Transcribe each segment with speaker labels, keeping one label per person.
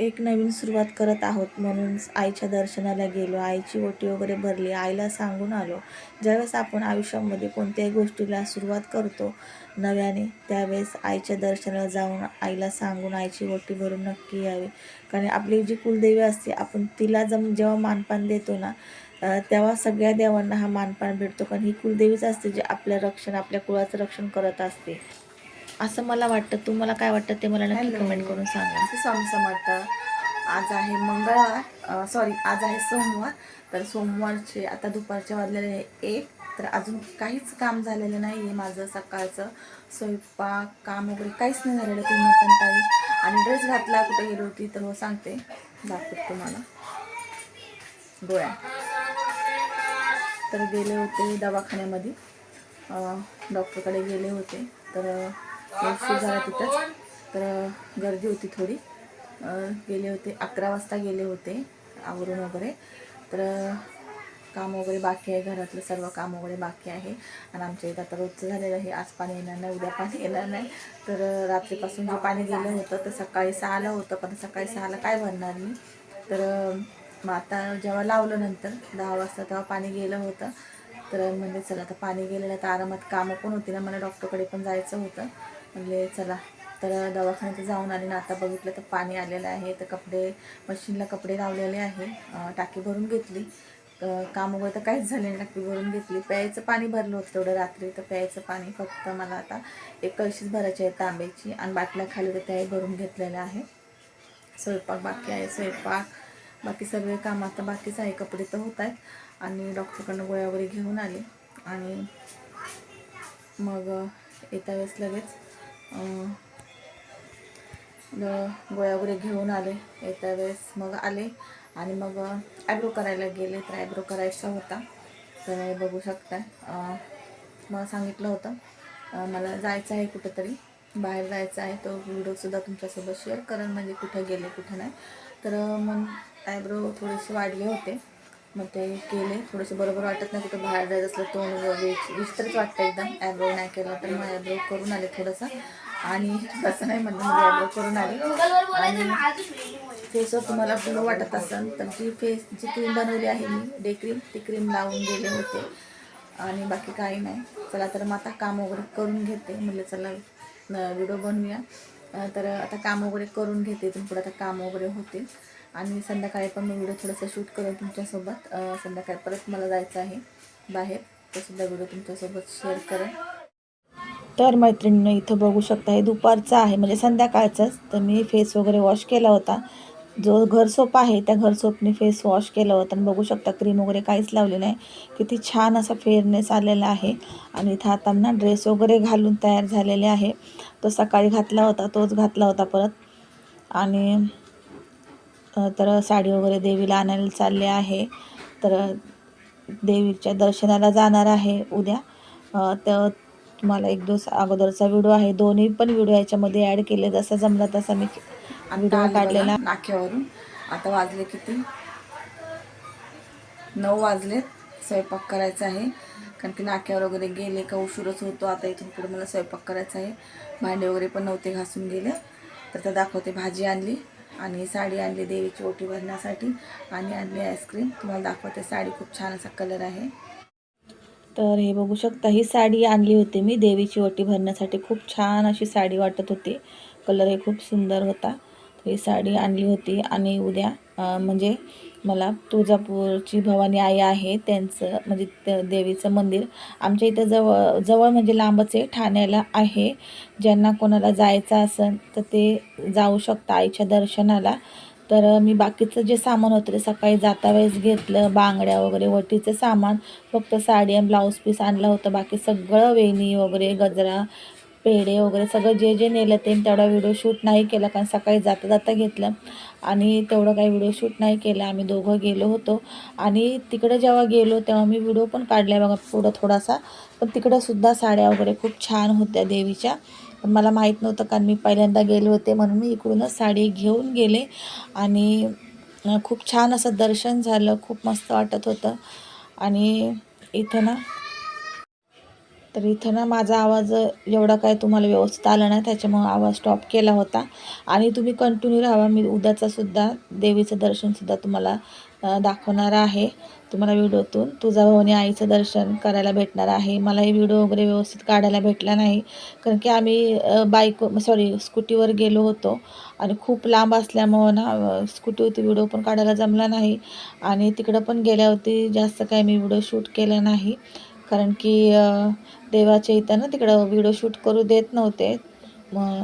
Speaker 1: एक नवीन सुरुवात करत आहोत म्हणून आईच्या दर्शनाला गेलो. आईची ओटी वगैरे भरली. आईला सांगून आलो ज्यावेळेस आपण आयुष्यामध्ये कोणत्याही गोष्टीला सुरुवात करतो नव्याने त्यावेळेस आईच्या दर्शनाला जाऊन आईला सांगून आईची ओटी भरून नक्की यावी. कारण आपली जी कुलदेवी असते आपण तिला जम जेव्हा मानपान देतो ना तेव्हा सगळ्या देवांना हा मानपान भेटतो. कारण ही कुलदेवीच असते जी आपलं रक्षण आपल्या कुळाचं रक्षण करत असते. असं मला वाटतं. तुम्हाला काय वाटतं ते मला नक्की. कमेंट करून सांगा.
Speaker 2: असं स्वामी समर्थ आज आहे मंगळवार सॉरी आज आहे सोमवार. तर सोमवारचे आता दुपारच्या वाजलेले एक. तर अजून काहीच काम झालेलं नाही आहे माझं सकाळचं. स्वयंपाक काम वगैरे काहीच नाही झालेलं तुम्ही मटण ताई. आणि ड्रेस घातला कुठे गेली होती तर हो सांगते. दाखवते तुम्हाला. गोळ्या तर गेले होते दवाखान्यामध्ये. डॉक्टरकडे गेले होते. तर उशीर झाला तिथंच. तर गर्दी होती थोडी. गेले होते अकरा वाजता गेले होते आवरून वगैरे. तर काम वगैरे बाकी आहे घरातलं सर्व काम वगैरे बाकी आहे. आणि आमच्या इथं आता रोजचं झालेलं आहे. आज पाणी येणार नाही उद्या पाणी येणार नाही. तर रात्रीपासून जे पाणी गेलं होतं तर सकाळी सहाला होतं पण सकाळी सहाला काय भरणार मी? तर मग आता जेव्हा लावलं नंतर दहा वाजता तेव्हा पाणी गेलं होतं. तर म्हणजे चला आता पाणी गेलेलं तर आरामात कामं पण होती ना. मला डॉक्टरकडे पण जायचं होतं. म्हणले चला. तर दवाखान्यात जाऊन आले ना आता बघितलं तर पाणी आलेलं आहे तर कपडे मशीनला कपडे लावलेले आहे टाकी भरून घेतली. काम वगैरे तर काहीच झाले नाही टाकी भरून घेतली. प्यायचं पाणी भरलं होतं तेवढं रात्री तर प्यायचं पाणी फक्त मला आता एक कळशीच भरायची आहे तांब्याची आणि बाटल्या खाली तर त्याही भरून घेतलेल्या आहे. स्वयंपाक बाकी आहे स्वयंपाक. बाकी सगळे काम आता बाकीच आहे कपडे तर होत आहेत. आणि डॉक्टरकडनं गोळ्या वगैरे घेऊन आले. आणि मग येत्या वेळेस लगेच गोळ्या वगैरे घेऊन आले. येत्या वेळेस मग आले. आणि मग ॲब्रो करायला गेले तर ॲब्रो करायचा होता. तर बघू शकता. अ, मला सांगितलं होतं. मला जायचं आहे कुठंतरी. बाहेर जायचं आहे. तो व्हिडिओसुद्धा तुमच्यासोबत शेअर करेन. म्हणजे कुठं गेले कुठं नाही. तर मग ॲब्रो थोडेसे वाढले होते. मग ते केले. थोडेसे बरोबर वाटत नाही कुठं बाहेर जायचं असलं तोंड विस्तरच वाटतं एकदम. ॲब्रो नाही केला तर मग आयब्रो करून आले थोडंसं. आणि तसं नाही म्हणलं म्हणजे ॲब्रो करून आले. आणि फेसवर तुम्हाला ग्लो वाटत असेल तर जी फेस जी क्रीम बनवली आहे मी डे क्रीम ती क्रीम लावून गेले होते. आणि बाकी काही नाही. चला तर मग आता काम वगैरे करून घेते. म्हणलं चला व्हिडिओ बनवूया. तर आता काम वगैरे करून घेते. इथून पुढे आता काम वगैरे होतील आणि संध्याकाळी पण मी व्हिडिओ थोडंसं शूट करेन तुमच्यासोबत. संध्याकाळी परत मला जायचं आहे बाहेर. तो सुद्धा व्हिडिओ तुमच्यासोबत शेअर करेन.
Speaker 1: तर मैत्रिणीनं इथं बघू शकता हे दुपारचं आहे म्हणजे संध्याकाळचंच. तर मी फेस वगैरे वॉश केला होता. जो घर सोप आहे त्या घर सोपने फेस वॉश केलं होतं. आणि बघू शकता क्रीम वगैरे काहीच लावली नाही. किती छान असा फेअरनेस आलेला आहे. आणि इथं आता ना ड्रेस वगैरे घालून तयार झालेले आहे. तो सकाळी घातला होता तोच घातला होता परत. आणि तर साडी वगैरे देवीला आणायला चालले आहे. तर देवीच्या दर्शनाला जाणार आहे उद्या. तर तुम्हाला एक दिवस अगोदरचा व्हिडिओ आहे. दोन्ही पण व्हिडिओ याच्यामध्ये ॲड केले. जसा जमला तसा मी व्हिडिओ काढलेला.
Speaker 2: नाक्यावरून. आता वाजले किती? नऊ वाजले स्वयंपाक करायचा आहे. कारण की नाक्यावर वगैरे गेले का उशीरच होतो. आता इथून पुढे मला स्वयंपाक करायचा आहे. भांडे वगैरे पण नव्हते घासून गेले. तर त्या दाखवते. भाजी आणली आणि साडी आणली देवीची ओटी भरण्यासाठी. आणि आणली आईस्क्रीम तुम्हाला दाखवते. साडी खूप छान असा कलर आहे.
Speaker 1: तर हे बघू शकता ही साडी आणली होती मी देवीची ओटी भरण्यासाठी. खूप छान अशी साडी वाटत होती. कलर हे खूप सुंदर होता. ही साडी आणली होती आणि उद्या म्हणजे मला तुळजापूरची भवानी आई आहे त्यांचं म्हणजे देवीचं मंदिर आमच्या इथं जवळ जवळ म्हणजे लांबच आहे ठाण्याला आहे. ज्यांना कोणाला जायचं असेल तर ते जाऊ शकता आईच्या दर्शनाला. तर मी बाकीचं जे सामान होतं ते सकाळी जाता वेळेस घेतलं. बांगड्या वगैरे वटीचं सामान. फक्त साडी आणि ब्लाऊज पीस आणलं होतं. बाकी सगळं वेणी वगैरे गजरा पेढे वगैरे सगळं जे जे नेलं ते तेवढा व्हिडिओ शूट नाही केला. कारण सकाळी जाता जाता घेतलं. आणि तेवढं काही व्हिडिओ शूट नाही केलं. आम्ही दोघं गेलो होतो. आणि तिकडे जेव्हा गेलो तेव्हा मी व्हिडिओ पण काढला बघा पुढं थोडासा. पण तिकडंसुद्धा साड्या वगैरे खूप छान होत्या देवीच्या. पण मला माहीत नव्हतं कारण मी पहिल्यांदा गेले होते म्हणून मी इकडूनच साडी घेऊन गेले. आणि खूप छान असं दर्शन झालं खूप मस्त वाटत होतं. आणि इथं ना तर इथं ना माझा आवाज एवढा काय तुम्हाला व्यवस्थित आला नाही त्याच्यामुळं आवाज स्टॉप केला होता. आणि तुम्ही कंटिन्यू राहावा मी उद्याचा सुद्धा देवीचं दर्शनसुद्धा तुम्हाला दाखवणार आहे तुम्हाला व्हिडिओतून. तुळजाभवानी आईचं दर्शन करायला भेटणार आहे. मला हे व्हिडिओ वगैरे व्यवस्थित काढायला भेटला नाही. कारण की आम्ही बाईक सॉरी स्कूटीवर गेलो होतो आणि खूप लांब असल्यामुळं ना स्कूटीवरती व्हिडिओ पण काढायला जमला नाही. आणि तिकडं पण गेल्यावरती जास्त काही मी व्हिडिओ शूट केला नाही. कारण की देवाच्या इथं ना तिकडं व्हिडिओ शूट करू देत नव्हते. मग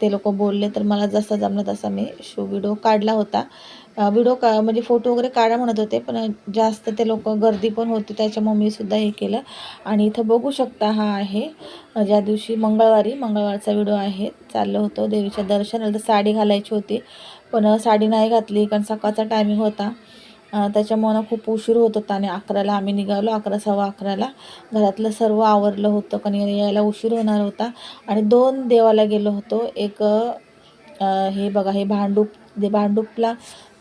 Speaker 1: ते लोक बोलले तर मला जसा जमला तसा मी शो व्हिडिओ काढला होता. व्हिडिओ का म्हणजे फोटो वगैरे काढा म्हणत होते पण जास्त ते लोक गर्दी पण होती त्याच्यामुळे मी सुद्धा हे केलं. आणि इथं बघू शकता हा आहे ज्या दिवशी मंगळवारी मंगळवारचा व्हिडिओ आहे. चाललं होतो देवीच्या दर्शनाला तर साडी घालायची होती. पण साडी नाही घातली कारण सकाळचा टायमिंग होता. त्याच्यामुळं ना खूप उशीर होत होता आणि अकराला आम्ही निघालो अकरा सव्वा अकराला. घरातलं सर्व आवरलं होतं कारण यायला उशीर होणार होता. आणि दोन देवाला गेलो होतो. एक हे बघा हे भांडूप दे भांडूपला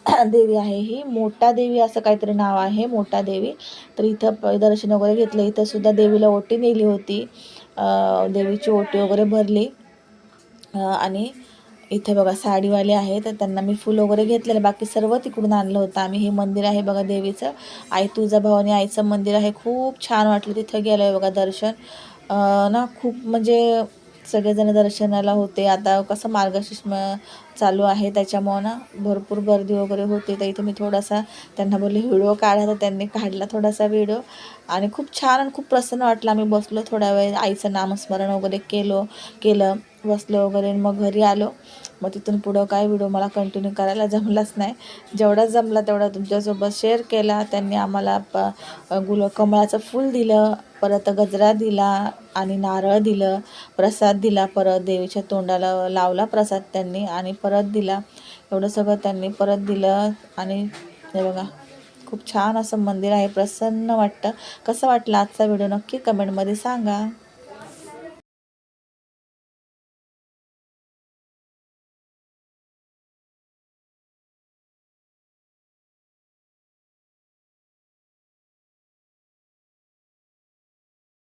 Speaker 1: देवी आहे ही. मोठा देवी असं काहीतरी नाव आहे मोठा देवी. तर इथं प- दर्शन वगैरे घेतलं. इथं सुद्धा देवीला ओटी नेली होती. देवीची ओटी वगैरे भरली. आणि इथे बघा साडीवाले आहे तर त्यांना मी फुल वगैरे घेतलेलं. बाकी सर्व तिकडून आणलं होतं. आम्ही हे मंदिर आहे बघा देवीचं. आई तुळजाभवानी आईचं मंदिर आहे. खूप छान वाटलं तिथं गेलं आहे बघा दर्शन. ना खूप म्हणजे सगळेजण दर्शनाला होते. आता कसं मार्गशीर्ष म चालू आहे त्याच्यामुळं ना भरपूर गर्दी वगैरे होते. तर इथं मी थोडासा त्यांना बोलले व्हिडिओ काढा. तर त्यांनी काढला थोडासा व्हिडिओ. आणि खूप छान आणि खूप प्रसन्न वाटलं. आम्ही बसलो थोडा वेळ आईचं नामस्मरण वगैरे केलो केलं. बसलो वगैरे आणि मग घरी आलो. मग तिथून पुढं काय व्हिडिओ मला कंटिन्यू करायला जमलाच नाही. जेवढा जमला तेवढा तुमच्यासोबत शेअर केला. त्यांनी आम्हाला प गुल कमळाचं फूल दिलं परत गजरा दिला आणि नारळ दिलं प्रसाद दिला परत देवीच्या तोंडाला लावला प्रसाद त्यांनी आणि परत दिला. एवढं सगळं त्यांनी परत दिलं आणि हे बघा खूप छान असं मंदिर आहे. प्रसन्न वाटतं. कसं वाटलं आजचा व्हिडिओ नक्की कमेंटमध्ये सांगा.